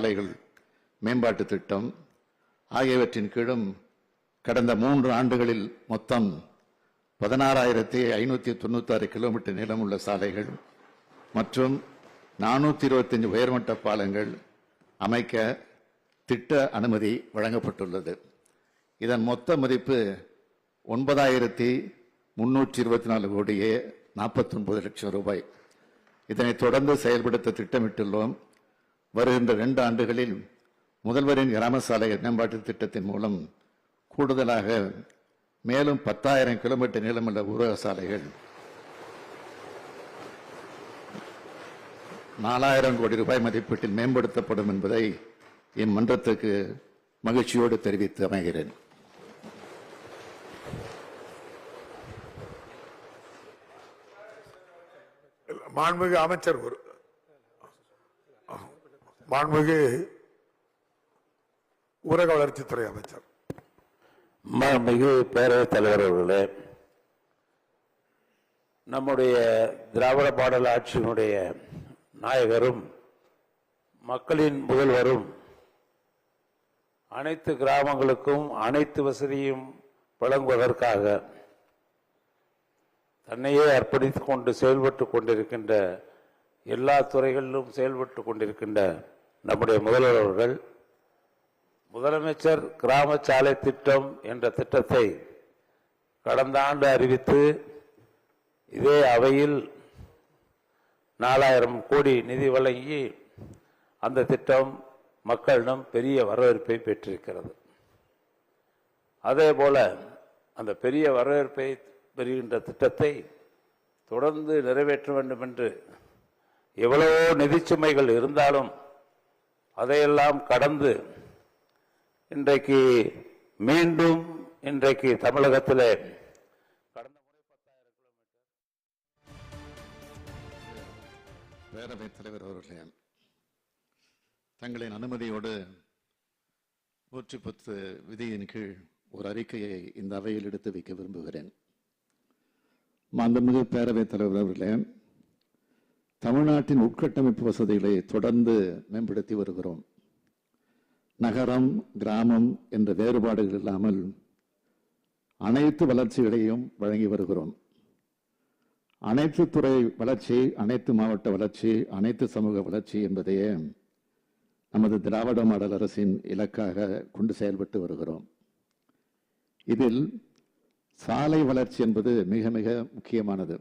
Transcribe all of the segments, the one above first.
சாலைகள் மேம்பாட்டு திட்டம் ஆகியவற்றின் கீழும் கடந்த மூன்று ஆண்டுகளில் மொத்தம் பதினாறாயிரத்தி ஐநூற்றி தொண்ணூத்தாறு கிலோமீட்டர் நீளமுள்ள சாலைகள் மற்றும் நானூற்றி இருபத்தஞ்சு உயர்மட்ட பாலங்கள் அமைக்க திட்ட அனுமதி வழங்கப்பட்டுள்ளது. இதன் மொத்த மதிப்பு ஒன்பதாயிரத்தி முன்னூற்றி இருபத்தி நாலு கோடியே நாற்பத்தொன்பது லட்சம் ரூபாய். இதனை தொடர்ந்து செயல்படுத்த திட்டமிட்டுள்ளோம் வருகின்ற ரெண்டு ஆண்டுகளில் முதல்வரின் கிராம சாலை மேம்பாட்டு திட்டத்தின் மூலம் கூடுதலாக மேலும் பத்தாயிரம் கிலோமீட்டர் நீளமுள்ள ஊரக சாலைகள் நாலாயிரம் கோடி ரூபாய் மதிப்பீட்டில் மேம்படுத்தப்படும் என்பதை இம்மன்றத்துக்கு மகிழ்ச்சியோடு தெரிவித்து அமைகிறேன். மாண்புமிகு அமைச்சர் ஒரு மாண்புமிகு ஊரக வளர்ச்சித்துறை அமைச்சர். மாண்புமிகு பேரவைத் தலைவர் அவர்களே நம்முடைய திராவிட பாடல் ஆட்சியினுடைய நாயகரும் மக்களின் முதல்வரும் அனைத்து கிராமங்களுக்கும் அனைத்து வசதியும் வழங்குவதற்காக தன்னையே அர்ப்பணித்துக் கொண்டு செயல்பட்டு கொண்டிருக்கின்ற எல்லா துறைகளிலும் செயல்பட்டு கொண்டிருக்கின்ற நம்முடைய முதல்வர் அவர்கள் முதலமைச்சர் கிராம சாலை திட்டம் என்ற திட்டத்தை கடந்த ஆண்டு அறிவித்து இதே அவையில் நாலாயிரம் கோடி நிதி வழங்கி அந்த திட்டம் மக்களிடம் பெரிய வரவேற்பை பெற்றிருக்கிறது. அதே போல அந்த பெரிய வரவேற்பை பெறுகின்ற திட்டத்தை தொடர்ந்து நிறைவேற்ற வேண்டும் என்று எவ்வளவோ நிதிச்சுமைகள் இருந்தாலும் அதையெல்லாம் கடந்து இன்றைக்கு மீண்டும் இன்றைக்கு தமிழகத்திலே கடந்த முறை பத்தாயிரம் கிலோமீட்டர் பேரவைத் தலைவர் அவர்களே தங்களின் அனுமதியோடு நூற்றி பத்து விதியின் கீழ் ஒரு அறிக்கையை இந்த அவையில் எடுத்து வைக்க விரும்புகிறேன். மாண்புமிகு பேரவைத் தலைவர் அவர்களே தமிழ்நாட்டின் உட்கட்டமைப்பு வசதிகளை தொடர்ந்து மேம்படுத்தி வருகிறோம். நகரம் கிராமம் என்ற வேறுபாடுகள் இல்லாமல் அனைத்து வளர்ச்சிகளையும் வழங்கி வருகிறோம். அனைத்து துறை வளர்ச்சி அனைத்து மாவட்ட வளர்ச்சி அனைத்து சமூக வளர்ச்சி என்பதையே நமது திராவிட மாடல் அரசின் இலக்காக கொண்டு செயல்பட்டு வருகிறோம். இதில் சாலை வளர்ச்சி என்பது மிக மிக முக்கியமானது.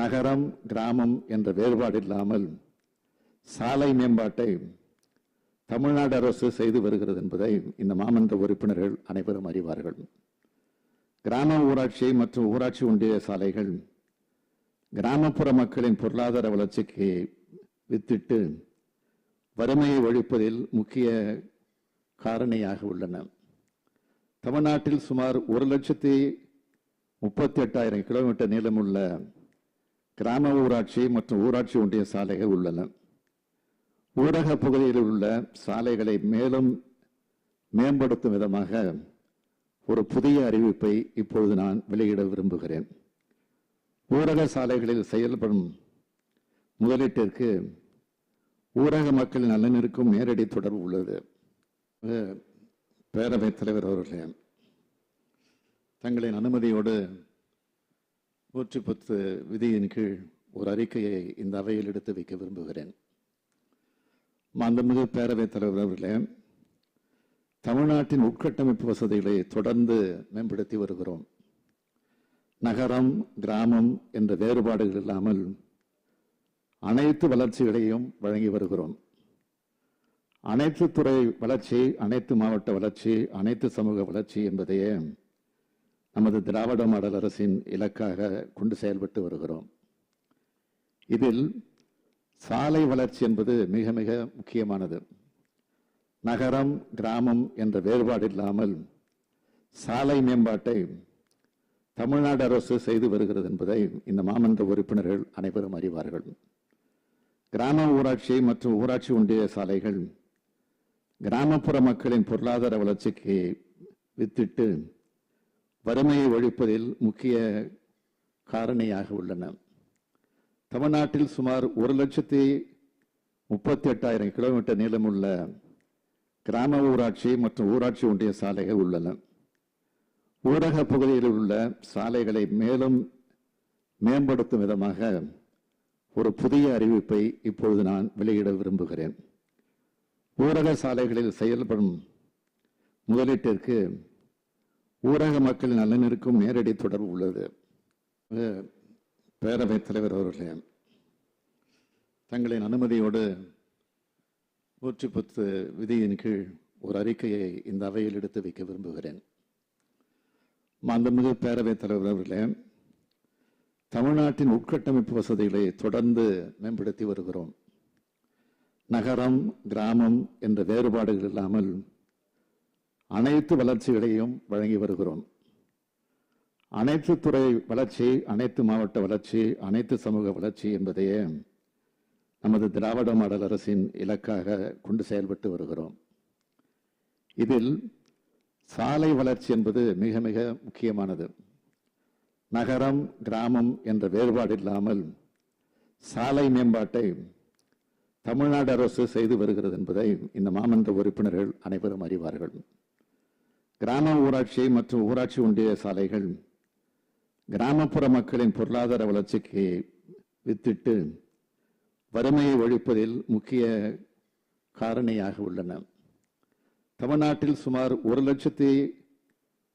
நகரம் கிராமம் என்ற வேறுபாடு இல்லாமல் சாலை மேம்பாட்டை தமிழ்நாடு அரசு செய்து வருகிறது என்பதை இந்த மாமன்ற உறுப்பினர்கள் அனைவரும் அறிவார்கள். கிராம ஊராட்சி மற்றும் ஊராட்சி ஒன்றிய சாலைகள் கிராமப்புற மக்களின் பொருளாதார வளர்ச்சிக்கு வித்திட்டு வறுமையை ஒழிப்பதில் முக்கிய காரணியாக உள்ளன. தமிழ்நாட்டில் சுமார் ஒரு லட்சத்தி முப்பத்தி எட்டாயிரம் கிலோமீட்டர் நீளமுள்ள கிராம ஊராட்சி மற்றும் ஊராட்சி ஒன்றிய சாலைகள் உள்ளன. ஊரக பகுதியில் உள்ள சாலைகளை மேலும் மேம்படுத்தும் விதமாக ஒரு புதிய அறிவிப்பை இப்பொழுது நான் வெளியிட விரும்புகிறேன். ஊரக சாலைகளில் செயல்படும் முதலீட்டிற்கு ஊரக மக்கள் நலனிற்கும் நேரடி தொடர்பு உள்ளது. பேரவைத் தலைவர் அவர்களே தங்களின் அனுமதியோடு நூற்றி பத்து விதியின் கீழ் ஒரு அறிக்கையை இந்த அவையில் எடுத்து வைக்க விரும்புகிறேன். மாண்புமிகு பேரவைத் தலைவர் அவர்களே தமிழ்நாட்டின் உட்கட்டமைப்பு வசதிகளை தொடர்ந்து மேம்படுத்தி வருகிறோம். நகரம் கிராமம் என்ற வேறுபாடுகள் இல்லாமல் அனைத்து வளர்ச்சிகளையும் வழங்கி வருகிறோம். அனைத்து துறை வளர்ச்சி அனைத்து மாவட்ட வளர்ச்சி அனைத்து சமூக வளர்ச்சி என்பதையே நமது திராவிட மாடல் அரசின் இலக்காக கொண்டு செயல்பட்டு வருகிறோம். இதில் சாலை வளர்ச்சி என்பது மிக மிக முக்கியமானது. நகரம் கிராமம் என்ற வேறுபாடு இல்லாமல் சாலை மேம்பாட்டை தமிழ்நாடு அரசு செய்து வருகிறது என்பதை இந்த மாமன்ற உறுப்பினர்கள் அனைவரும் அறிவார்கள். கிராம ஊராட்சி மற்றும் ஊராட்சி ஒன்றிய சாலைகள் கிராமப்புற மக்களின் பொருளாதார வளர்ச்சிக்கு வித்திட்டு வறுமையை ஒழிப்பதில் முக்கிய காரணியாக உள்ளன. தமிழ்நாட்டில் சுமார் ஒரு லட்சத்தி முப்பத்தி எட்டாயிரம் கிலோமீட்டர் நீளமுள்ள கிராம ஊராட்சி மற்றும் ஊராட்சி ஒன்றிய சாலைகள் உள்ளன. ஊரக பகுதியில் உள்ள சாலைகளை மேலும் மேம்படுத்தும் விதமாக ஒரு புதிய அறிவிப்பை இப்பொழுது நான் வெளியிட விரும்புகிறேன். ஊரக சாலைகளில் செயல்படும் முதலீட்டிற்கு ஊரக மக்களின் நலனிற்கும் நேரடி தொடர்பு உள்ளது. பேரவைத் தலைவர் அவர்களே தங்களின் அனுமதியோடு நூற்றி பத்து விதியின் கீழ் ஒரு அறிக்கையை இந்த அவையில் எடுத்து வைக்க விரும்புகிறேன். மாண்புமிகு பேரவைத் தலைவர் அவர்களே தமிழ்நாட்டின் உட்கட்டமைப்பு வசதிகளை தொடர்ந்து மேம்படுத்தி வருகிறோம். நகரம் கிராமம் என்ற வேறுபாடுகள் இல்லாமல் அனைத்து வளர்ச்சிகளையும் வழங்கி வருகிறோம். அனைத்து துறை வளர்ச்சி அனைத்து மாவட்ட வளர்ச்சி அனைத்து சமூக வளர்ச்சி என்பதையே நமது திராவிட மாடல் அரசின் இலக்காக கொண்டு செயல்பட்டு வருகிறோம். இதில் சாலை வளர்ச்சி என்பது மிக மிக முக்கியமானது. நகரம் கிராமம் என்ற வேறுபாடு இல்லாமல் சாலை மேம்பாட்டை தமிழ்நாடு அரசு செய்து வருகிறது என்பதை இந்த மாமன்ற உறுப்பினர்கள் அனைவரும் அறிவார்கள். கிராம ஊராட்சி மற்றும் ஊராட்சி ஒன்றிய சாலைகள் கிராமப்புற மக்களின் பொருளாதார வளர்ச்சிக்கு வித்திட்டு வறுமையை ஒழிப்பதில் முக்கிய காரணியாக உள்ளன. தமிழ்நாட்டில் சுமார் ஒரு லட்சத்தி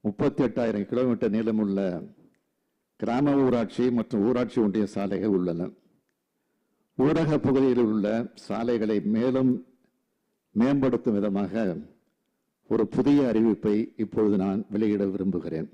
முப்பத்தி எட்டாயிரம் கிலோமீட்டர் நீளமுள்ள கிராம ஊராட்சி மற்றும் ஊராட்சி ஒன்றிய சாலைகள் உள்ளன. ஊரக பகுதியில் உள்ள சாலைகளை மேலும் மேம்படுத்தும் விதமாக ஒரு புதிய அறிவிப்பை இப்பொழுது நான் வெளியிட விரும்புகிறேன்.